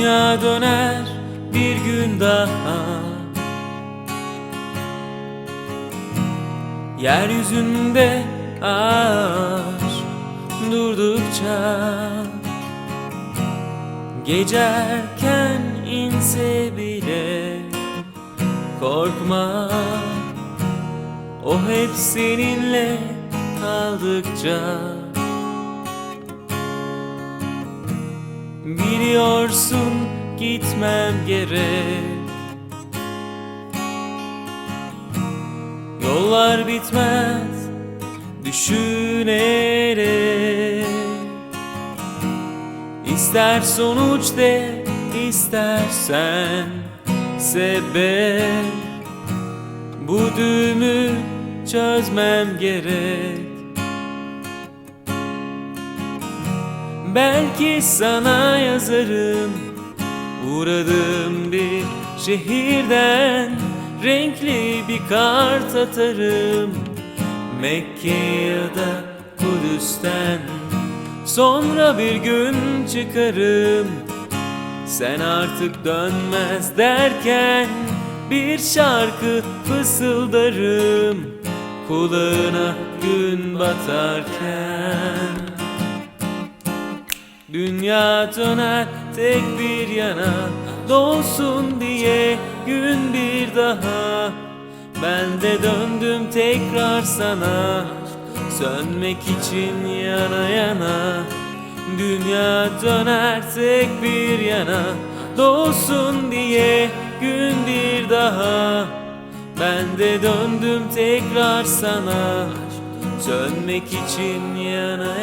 Dünya döner bir gün daha. Yeryüzünde ağaç durdukça Gecerken inse bile korkma. O hep seninle kaldıkça Biliyorsun gitmem gerek. Yollar bitmez düşünerek. İster sonuç de istersen sebep. Bu düğümü çözmem gerek Belki sana yazarım. Uğradığım bir şehirden Renkli bir kart atarım. Mekke ya da Kudüs'ten Sonra bir gün çıkarım. Sen artık dönmez derken Bir şarkı fısıldarım. Kulağına gün batarken Dünya döner tek bir yana Dolsun diye gün bir daha. Ben de döndüm tekrar sana Sönmek için yana yana. Dünya döner tek bir yana Dolsun diye gün bir daha. Ben de döndüm tekrar sana Sönmek için yana